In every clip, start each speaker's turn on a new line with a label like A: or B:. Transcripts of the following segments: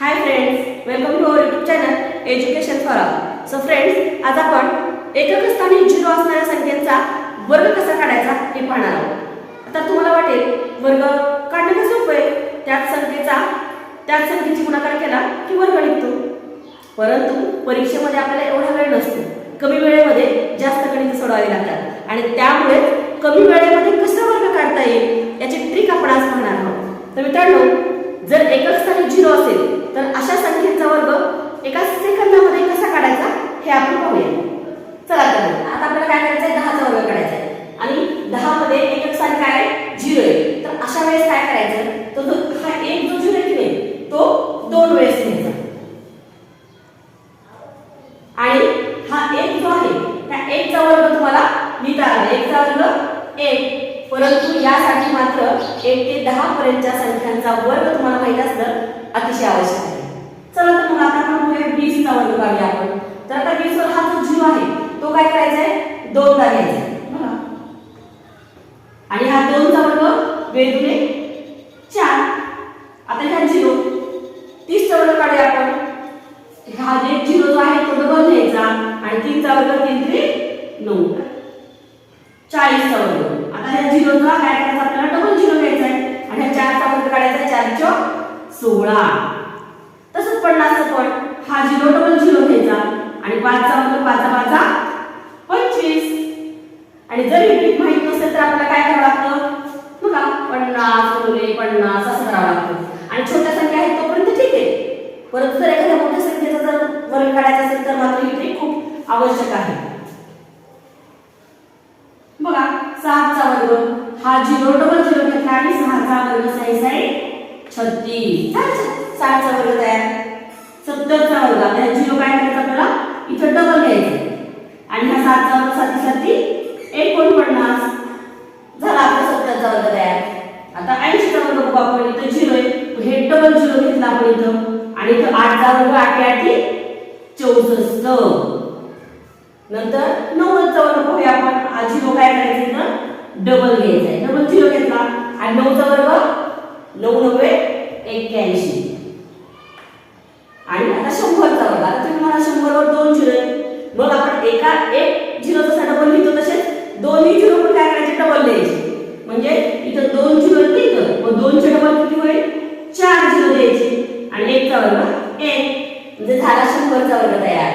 A: Hi friends welcome to our YouTube channel education for all so friends आज आपण एकक स्थानी झिरो असणाऱ्या संख्येचा वर्ग कसा काढायचा हे पाहणार आहोत. आता तुम्हाला वाटेल वर्ग काढणं कसं सोपं आहे? त्याच संख्येचा त्याच संख्येची गुणाकार केला की वर्ग निघतो. परंतु परीक्षेमध्ये आपल्याला एवढा वेळ नसतो. कमी वेळेमध्ये जास्त गणित सोडवावी लागतात. आणि त्यामुळे कमी वेळेमध्ये कसा वर्ग काढता येईल याची ट्रिक आपण आज पाहणार आहोत. तर मित्रांनो जर एकक झिरो असेल तर अशा संख्येचा वर्ग एका सेकंदामध्ये कसा काढायचा हे आपण पाहूया. चला तर आता आपल्याला काय करायचं आहे दहाचा वर्ग काढायचा आहे. आणि दहा मध्ये एक स्थानी काय आहे झिरो आहे तर अशा वेळेस काय करायचं तर जो हा एक जो झिरो आहे की नाही तो दोन वेळेस घ्यायचा आणि हा एक जो आहे त्या एकचा वर्ग तुम्हाला लिहिता आला एकचा वर्ग एक परंतु यासाठी मात्र एक ते दहा पर्यंतच्या संख्यांचा वर्ग तुम्हाला माहीत असणं अतिशय आवश्यक आहे. चला तर मग आता आपण बघूया वीसचा वर्ग काढूया आपण. तर आता वीस वर हा जो झिरो आहे तो काय करायचा आहे? दोनदा घ्यायचा आहे. आणि हा दोनचा वर्ग वेदुने चार. आता ह्या झिरो तीसचा वर्ग काढूया आपण. हा एक झिरो जो आहे तो डबल घ्यायचा आणि तीनचा वर्ग तीन ते नऊ. चाळीसचा वर्ग. आता झिरो झिरोचा काय करायचा? आपल्याला डबल झिरो घ्यायचा आहे. आणि चारचा वर्ग काढायचा आहे चार चौक सोळा. तसंच पन्नासचा पण. हा झिरो डबल झिरो घ्यायचा. आणि पाचचा म्हणजे वर्ग पाचा पाचा पंचवीस. आणि जर युनिट माहीत नसेल तर आपल्याला काय करावं लागतं? बघा पन्नास गुणिले पन्नास असं करावं लागतं. आणि छोट्या संख्या आहेत तोपर्यंत ठीक आहे. परंतु जर एखाद्या मोठ्या संख्येचा जर वर्ग काढायचा असेल तर मात्र ही खूप आवश्यक आहे बघा सहाचा वर्ग हा झिरो डबल झिरो घेतला आणि सहाचा वर्ग साई साई छत्तीस. सातचा वर्ग तयार. सत्तरचा वर्ग. आता झिरो काय करायचं आपल्याला? इथं डबल घ्यायचं. आणि हा सातचा वर्ग साती साती एकोणपन्नास झाला आपला सत्तरचा वर्ग तयार. आता ऐंशीचा वर्ग बघू आपण. इथं झिरो आहे. हे डबल झिरो घेतला आपण इथं. आणि इथं आठचा वर्ग आठ आठी चौसष्ट. नंतर नव्वदचा वर्ग पाहूया आपण. हा झिरो काय करायचं इथं? डबल घ्यायचा आहे झिरो घेतला आणि नऊचा वर्ग नऊ नव्वे एक्क्याऐंशी. आणि आता शंभरचा वर्ग. आता तुम्ही मला शंभरवर दोन झिरो मग आपण एका एक झिरो जसा डबल लिहितो तसेच दोन्ही झिरो पण काय करायचे? डबल द्यायचे म्हणजे इथं दोन झिरो लिहितं मग दोनचे डबल किती होईल? चार झिरो द्यायचे. आणि एकचा वर्ग एक. म्हणजे झाला शंभरचा वर्ग तयार.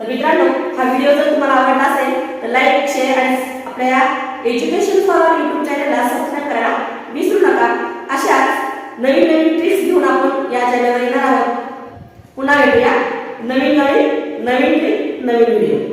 A: तर मित्रांनो हा व्हिडिओ जर तुम्हाला आवडला असेल तर लाईक शेअर आणि आपल्या या एज्युकेशन फॉर युट्यूब चॅनलला सबस्क्राईब करायला विसरू नका. अशाच नवीन नवीन ट्रिक्स घेऊन आपण या चॅनलवर येणार आहोत. पुन्हा भेटूया. नवीन नवीन नवीन ट्रिक नवीन व्हिडिओ